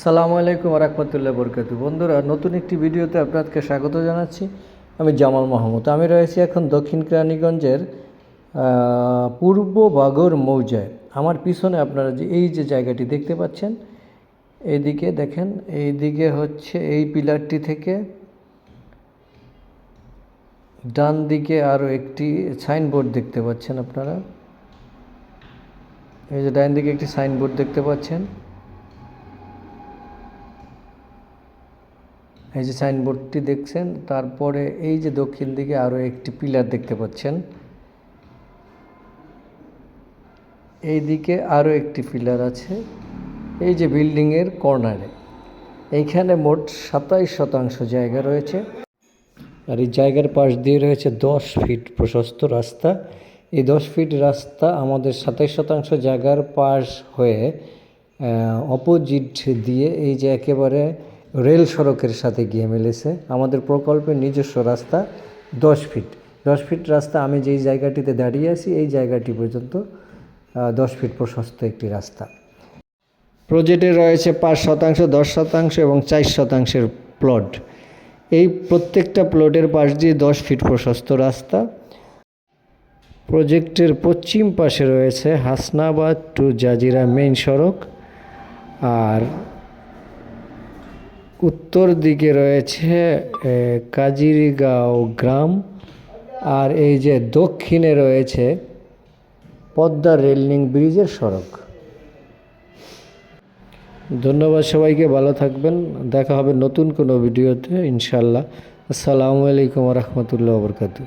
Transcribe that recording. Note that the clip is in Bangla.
আসসালামু আলাইকুম রহমতুল্লাহ বরকাতু বন্ধুরা, নতুন একটি ভিডিওতে আপনাদেরকে স্বাগত জানাচ্ছি। আমি জামাল মাহমুদ। আমি রয়েছি এখন দক্ষিণ কেরানীগঞ্জের পূর্ব বাগর মৌজায়। আমার পিছনে আপনারা যে, এই যে জায়গাটি দেখতে পাচ্ছেন, এইদিকে দেখেন, এইদিকে হচ্ছে এই পিলারটি থেকে ডান দিকে আরও একটি সাইনবোর্ড দেখতে পাচ্ছেন আপনারা। এই যে ডান দিকে একটি সাইনবোর্ড দেখতে পাচ্ছেন। এই যে সাইনবোর্ডটি দেখছেন, তারপরে এই যে দক্ষিণ দিকে আরও একটি পিলার দেখতে পাচ্ছেন। এই দিকে আরও একটি পিলার আছে, এই যে বিল্ডিংয়ের কর্নারে এইখানে মোট সাতাইশ শতাংশ জায়গা রয়েছে। আর এই জায়গার পাশ দিয়ে রয়েছে দশ ফিট প্রশস্ত রাস্তা। এই দশ ফিট রাস্তা আমাদের সাতাইশ শতাংশ জায়গার পাশ হয়ে অপোজিট দিয়ে এই যে একেবারে রেল সড়কের সাথে গিয়ে মিলেছে। আমাদের প্রকল্পের নিজস্ব রাস্তা দশ ফিট। দশ ফিট রাস্তা, আমি যেই জায়গাটিতে দাঁড়িয়ে আছি, এই জায়গাটি পর্যন্ত দশ ফিট প্রশস্ত একটি রাস্তা। প্রজেক্টে রয়েছে পাঁচ শতাংশ, দশ শতাংশ এবং চার শতাংশের প্লট। এই প্রত্যেকটা প্লটের পাশ দিয়ে দশ ফিট প্রশস্ত রাস্তা। প্রজেক্টের পশ্চিম পাশে রয়েছে হাসনাবাদ টু জাজিরা মেইন সড়ক আর উত্তর দিকে রয়েছে কাজিরিগাঁও গ্রাম, আর এই যে দক্ষিণে রয়েছে পদ্মা রেললিং ব্রিজের সড়ক। ধন্যবাদ সবাইকে, ভালো থাকবেন, দেখা হবে নতুন কোনো ভিডিওতে ইনশাল্লাহ আসসালামু আলাইকুম রহমতুল্লাহ বরকাতু